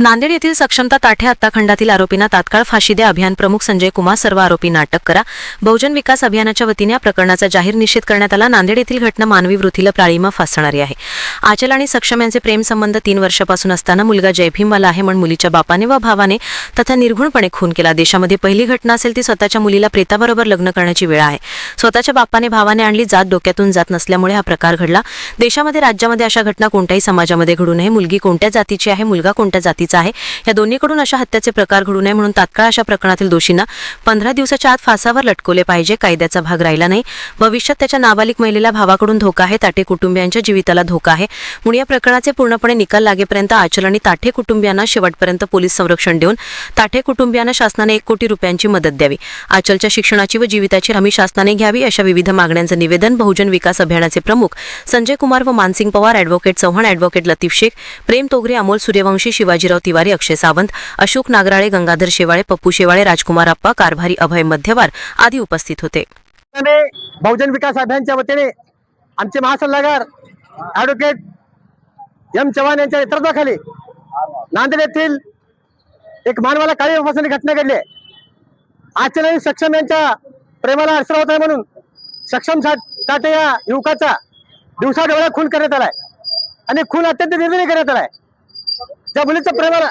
नांदेड येथील सक्षमता ताठे हत्याखंडातील आरोपींना तात्काळ फाशी द्या. अभियान प्रमुख संजय कुमार सर्व आरोपींना अटक करा. बहुजन विकास अभियानाच्या वतीने या प्रकरणाचा जाहीर निषेध करण्यात आला. नांदेड येथील घटना मानवी वृत्तीला प्राळीमा फासणारी आहे. आचल आणि सक्षम यांचे प्रेमसंबंध तीन वर्षापासून असताना मुलगा जयभीमवाला आहे म्हणून मुलीच्या बापाने व भावाने तथा निर्घुणपणे खून केला. देशामध्ये पहिली घटना असेल ती स्वतःच्या मुलीला प्रेताबरोबर लग्न करण्याची वेळ आहे. स्वतःच्या बापाने भावाने आणली जात डोक्यातून जात नसल्यामुळे हा प्रकार घडला. देशामध्ये राज्यामध्ये अशा घटना कोणत्याही समाजामध्ये घडू नये. मुलगी कोणत्या जातीची आहे? मुलगा कोणत्या जातीचा आहे. या दोन्हीकडून अशा हत्याचे प्रकार घडू नये म्हणून तात्काळ अशा प्रकरणातील दोषींना पंधरा दिवसाच्या आत फासावर लटकवले पाहिजे. कायद्याचा भाग राहिला नाही. भविष्यात त्याच्या नाबालिक महिलेला भावाकडून धोका आहे. ताटे कुटुंबियांच्या जीविताला धोका आहे. म्हणून या प्रकरणाचे पूर्णपणे निकाल लागेपर्यंत आचल आणि ताठे कुटुंबियांना शेवटपर्यंत पोलीस संरक्षण देऊन ताठे कुटुंबियांना शासनाने एक कोटी रुपयांची मदत द्यावी. आचलच्या शिक्षणाची व जीविताची हमी शासनाने घ्यावी अशा विविध मागण्यांचं निवेदन बहुजन विकास अभियानाचे प्रमुख संजय कुमार व मानसिंग पवार ॲडव्होकेट चव्हाण ॲडव्होकेट लतीफ शेख प्रेम तोगरे अमोल सूर्यवंशी शिवाजीराव तिवारी अक्षय सावंत अशोक नागराळे गंगाधर शेवाळे पप्पू शेवाळे राजकुमार अप्पा कारभारी अभय मध्यवार आदी उपस्थित होते. बहुजन विकास अभियानच्या वतीने आमचे महासल्लागार ॲडव्होकेट एम चव्हाण यांच्या नेतृत्वाखाली नांदेड येथील एक मानवाला काळी उपासनी घटना घडली आहे. आचल सक्षम यांच्या प्रेमाला अडसर होत आहे म्हणून सक्षम साठे या युवकाचा दिवसा डोळ्या खून करण्यात आलाय. आणि खून अत्यंत निर्णय करण्यात आलाय. त्या मुलीचं प्रेमाला